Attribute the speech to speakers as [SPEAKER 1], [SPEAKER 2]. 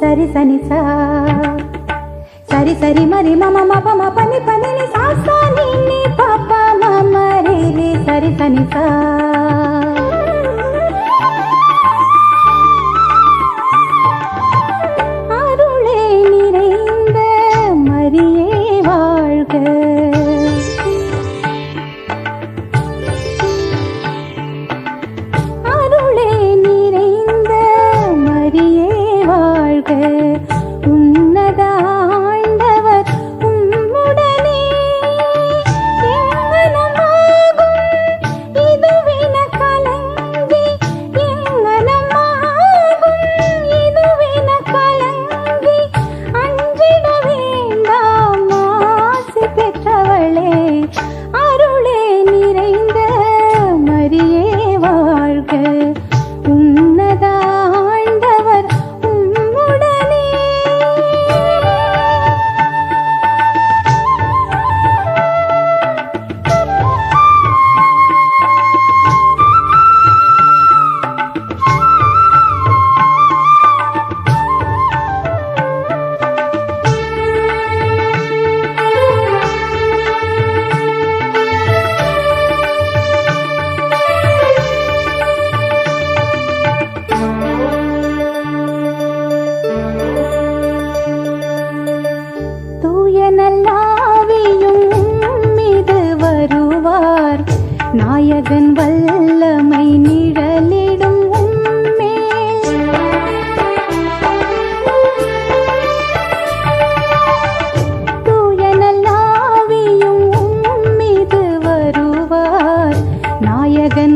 [SPEAKER 1] సరి సని సరి సరి మరి మమ మప మపని పనిని సాసా నిన్ని పా తని తనిసా ¡Gracias! நாயகன்